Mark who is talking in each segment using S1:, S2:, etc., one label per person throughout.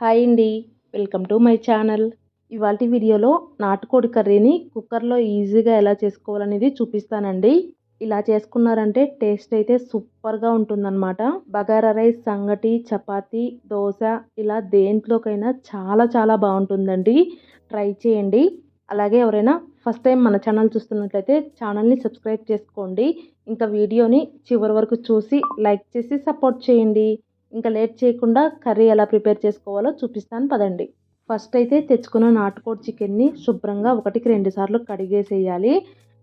S1: Hi అండి. Welcome to my channel. ఇవాళ వీడియోలో నాటుకోడి కర్రీని కుక్కర్లో ఈజీగా ఎలా చేసుకోవాలనేది చూపిస్తానండి. ఇలా చేసుకున్నారంటే టేస్ట్ అయితే సూపర్గా ఉంటుందన్నమాట. బగారా రైస్ సంగటి చపాతీ దోశ ఇలా దేంట్లోకైనా చాలా చాలా బాగుంటుందండి. ట్రై చేయండి. అలాగే ఎవరైనా ఫస్ట్ టైం మన ఛానల్ చూస్తున్నట్లయితే ఛానల్ని సబ్స్క్రైబ్ చేసుకోండి. ఇంకా వీడియోని చివరి వరకు చూసి లైక్ చేసి సపోర్ట్ చేయండి. ఇంకా లేట్ చేయకుండా కర్రీ ఎలా ప్రిపేర్ చేసుకోవాలో చూపిస్తాను పదండి. ఫస్ట్ అయితే తెచ్చుకున్న నాటుకోడి చికెన్ని శుభ్రంగా ఒకటికి రెండు సార్లు కడిగేసేయాలి.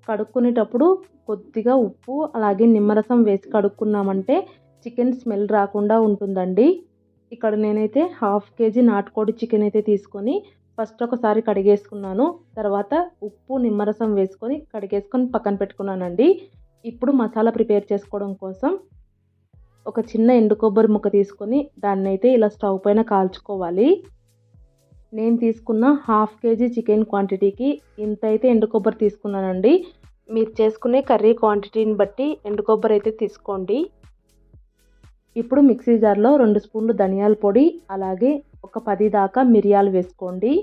S1: కడుక్కునేటప్పుడు కొద్దిగా ఉప్పు అలాగే నిమ్మరసం వేసి కడుక్కున్నామంటే చికెన్ స్మెల్ రాకుండా ఉంటుందండి. ఇక్కడ నేనైతే హాఫ్ కేజీ నాటుకోడి చికెన్ అయితే తీసుకొని ఫస్ట్ ఒకసారి కడిగేసుకున్నాను. తర్వాత ఉప్పు నిమ్మరసం వేసుకొని కడిగేసుకొని పక్కన పెట్టుకున్నానండి. ఇప్పుడు మసాలా ప్రిపేర్ చేసుకోవడం కోసం ఒక చిన్న ఎండు కొబ్బరి ముక్క తీసుకొని దాన్ని అయితే ఇలా స్టవ్ పైన కాల్చుకోవాలి. నేను తీసుకున్న హాఫ్ కేజీ చికెన్ క్వాంటిటీకి ఇంత అయితే ఎండు కొబ్బరి తీసుకున్నానండి. మీరు చేసుకునే కర్రీ క్వాంటిటీని బట్టి ఎండు కొబ్బరి అయితే తీసుకోండి. ఇప్పుడు మిక్సీ జార్లో రెండు స్పూన్లు ధనియాల పొడి అలాగే ఒక పది దాకా మిరియాలు వేసుకోండి.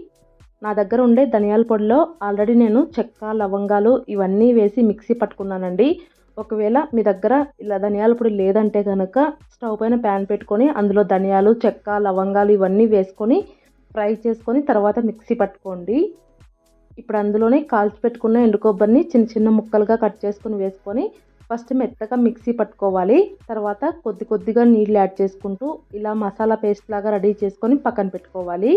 S1: నా దగ్గర ఉండే ధనియాల పొడిలో ఆల్రెడీ నేను చెక్క లవంగాలు ఇవన్నీ వేసి మిక్సీ పట్టుకున్నానండి. ఒకవేళ మీ దగ్గర ఇలా ధనియాల పొడి లేదంటే కనుక స్టవ్ పైన ప్యాన్ పెట్టుకొని అందులో ధనియాలు చెక్క లవంగాలు ఇవన్నీ వేసుకొని ఫ్రై చేసుకొని తర్వాత మిక్సీ పట్టుకోండి. ఇప్పుడు అందులోనే కాల్చి పెట్టుకున్న ఎండు కొబ్బరిని చిన్న చిన్న ముక్కలుగా కట్ చేసుకొని వేసుకొని ఫస్ట్ మెత్తగా మిక్సీ పట్టుకోవాలి. తర్వాత కొద్ది కొద్దిగా నీళ్ళు యాడ్ చేసుకుంటూ ఇలా మసాలా పేస్ట్ లాగా రెడీ చేసుకొని పక్కన పెట్టుకోవాలి.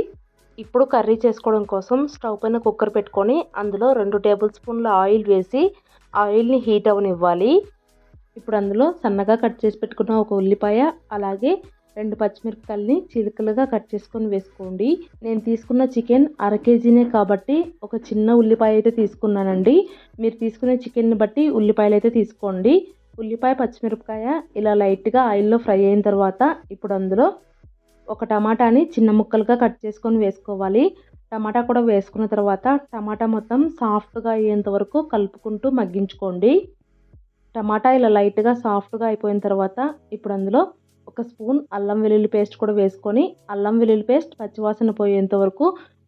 S1: ఇప్పుడు కర్రీ చేసుకోవడం కోసం స్టవ్ పైన కుక్కర్ పెట్టుకొని అందులో రెండు టేబుల్ స్పూన్ల ఆయిల్ వేసి ఆయిల్ని హీట్ అవనివ్వాలి. ఇప్పుడు అందులో సన్నగా కట్ చేసి పెట్టుకున్న ఒక ఉల్లిపాయ అలాగే రెండు పచ్చిమిరపకాయలని చిలుకలుగా కట్ చేసుకొని వేసుకోండి. నేను తీసుకున్న చికెన్ అర కేజీనే కాబట్టి ఒక చిన్న ఉల్లిపాయ అయితే తీసుకున్నానండి. మీరు తీసుకునే చికెన్ని బట్టి ఉల్లిపాయలు అయితే తీసుకోండి. ఉల్లిపాయ పచ్చిమిరపకాయ ఇలా లైట్గా ఆయిల్లో ఫ్రై అయిన తర్వాత ఇప్పుడు అందులో ఒక టమాటాని చిన్న ముక్కలుగా కట్ చేసుకొని వేసుకోవాలి. టమాటా కూడా వేసుకున్న తర్వాత టమాటా మొత్తం సాఫ్ట్గా అయ్యేంత వరకు కలుపుకుంటూ మగ్గించుకోండి. టమాటా ఇలా లైట్గా సాఫ్ట్గా అయిపోయిన తర్వాత ఇప్పుడు అందులో ఒక స్పూన్ అల్లం వెల్లుల్లి పేస్ట్ కూడా వేసుకొని అల్లం వెల్లుల్లి పేస్ట్ పచ్చివాసన పోయేంత వరకు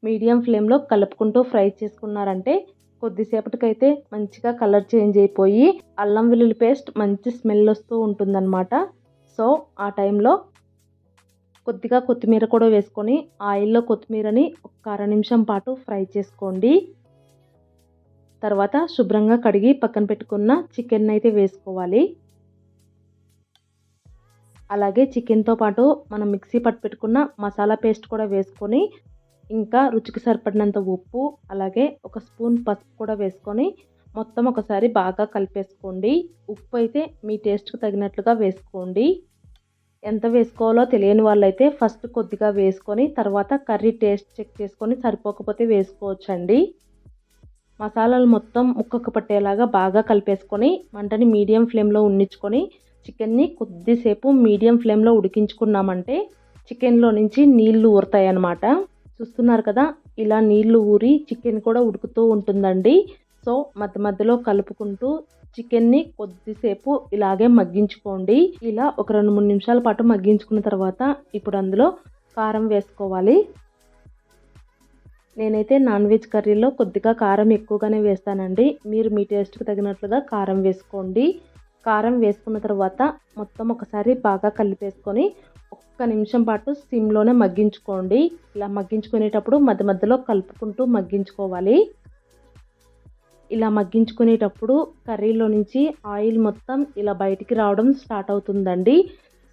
S1: మీడియం ఫ్లేమ్లో కలుపుకుంటూ ఫ్రై చేసుకున్నారంటే కొద్దిసేపటికైతే మంచిగా కలర్ చేంజ్ అయిపోయి అల్లం వెల్లుల్లి పేస్ట్ మంచి స్మెల్ వస్తూ ఉంటుందన్నమాట. సో ఆ టైంలో కొద్దిగా కొత్తిమీర కూడా వేసుకొని ఆయిల్లో కొత్తిమీరని ఒక అర నిమిషం పాటు ఫ్రై చేసుకోండి. తర్వాత శుభ్రంగా కడిగి పక్కన పెట్టుకున్న చికెన్ అయితే వేసుకోవాలి. అలాగే చికెన్తో పాటు మనం మిక్సీ పట్టు పెట్టుకున్న మసాలా పేస్ట్ కూడా వేసుకొని ఇంకా రుచికి సరిపడినంత ఉప్పు అలాగే ఒక స్పూన్ పసుపు కూడా వేసుకొని మొత్తం ఒకసారి బాగా కలిపేసుకోండి. ఉప్పు అయితే మీ టేస్ట్కి తగినట్లుగా వేసుకోండి. ఎంత వేసుకోవాలో తెలియని వాళ్ళైతే ఫస్ట్ కొద్దిగా వేసుకొని తర్వాత కర్రీ టేస్ట్ చెక్ చేసుకొని సరిపోకపోతే వేసుకోవచ్చండి. మసాలాలు మొత్తం ముక్కకు పట్టేలాగా బాగా కలిపేసుకొని మంటని మీడియం ఫ్లేమ్లో ఉన్నించుకొని చికెన్ని కొద్దిసేపు మీడియం ఫ్లేమ్లో ఉడికించుకున్నామంటే చికెన్లో నుంచి నీళ్ళు ఊరుతాయి అన్నమాట చూస్తున్నారు కదా ఇలా నీళ్ళు ఊరి చికెన్ కూడా ఉడుకుతూ ఉంటుందండి. సో మధ్య మధ్యలో కలుపుకుంటూ చికెన్ని కొద్దిసేపు ఇలాగే మగ్గించుకోండి. ఇలా ఒక రెండు మూడు నిమిషాల పాటు మగ్గించుకున్న తర్వాత ఇప్పుడు అందులో కారం వేసుకోవాలి. నేనైతే నాన్ వెజ్ కర్రీలో కొద్దిగా కారం ఎక్కువగానే వేస్తానండి. మీరు మీ టేస్ట్కి తగినట్లుగా కారం వేసుకోండి. కారం వేసుకున్న తర్వాత మొత్తం ఒకసారి బాగా కలిపేసుకొని ఒక్క నిమిషం పాటు సిమ్లోనే మగ్గించుకోండి. ఇలా మగ్గించుకునేటప్పుడు మధ్య మధ్యలో కలుపుకుంటూ మగ్గించుకోవాలి. ఇలా మగ్గించుకునేటప్పుడు కర్రీలో నుంచి ఆయిల్ మొత్తం ఇలా బయటికి రావడం స్టార్ట్ అవుతుందండి.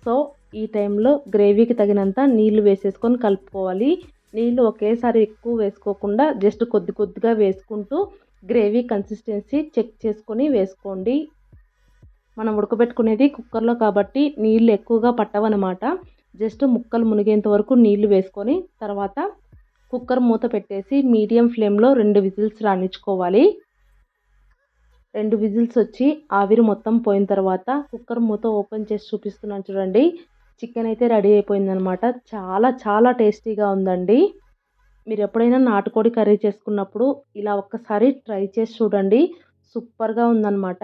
S1: సో ఈ టైంలో గ్రేవీకి తగినంత నీళ్ళు వేసేసుకొని కలుపుకోవాలి. నీళ్ళు ఒకేసారి ఎక్కువ వేసుకోకుండా జస్ట్ కొద్ది కొద్దిగా వేసుకుంటూ గ్రేవీ కన్సిస్టెన్సీ చెక్ చేసుకొని వేసుకోండి. మనం ఉడకబెట్టుకునేది కుక్కర్లో కాబట్టి నీళ్ళు ఎక్కువగా పట్టవన్నమాట జస్ట్ ముక్కలు మునిగేంత వరకు నీళ్ళు వేసుకొని తర్వాత కుక్కర్ మూత పెట్టేసి మీడియం ఫ్లేమ్లో రెండు విజిల్స్ రాణించుకోవాలి. రెండు విజిల్స్ వచ్చి ఆవిరి మొత్తం పోయిన తర్వాత కుక్కర్ మూత ఓపెన్ చేసి చూపిస్తున్నాను చూడండి. చికెన్ అయితే రెడీ అయిపోయిందనమాట. చాలా చాలా టేస్టీగా ఉందండి. మీరు ఎప్పుడైనా నాటుకోడి కర్రీ చేసుకున్నప్పుడు ఇలా ఒక్కసారి ట్రై చేసి చూడండి. సూపర్గా ఉందన్నమాట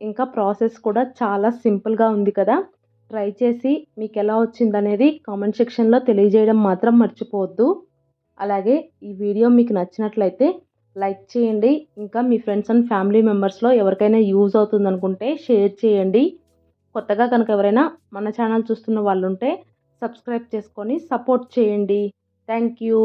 S1: ఇంకా ప్రాసెస్ కూడా చాలా సింపుల్గా ఉంది కదా. ట్రై చేసి మీకు ఎలా వచ్చిందనేది కామెంట్ సెక్షన్లో తెలియజేయడం మాత్రం మర్చిపోవద్దు. అలాగే ఈ వీడియో మీకు నచ్చినట్లయితే లైక్ చేయండి. ఇంకా మీ ఫ్రెండ్స్ అండ్ ఫ్యామిలీ మెంబర్స్లో ఎవరికైనా యూజ్ అవుతుంది అనుకుంటే షేర్ చేయండి. కొత్తగా కనుక ఎవరైనా మన ఛానల్ చూస్తున్న వాళ్ళు ఉంటే సబ్స్క్రైబ్ చేసుకొని సపోర్ట్ చేయండి. Thank you.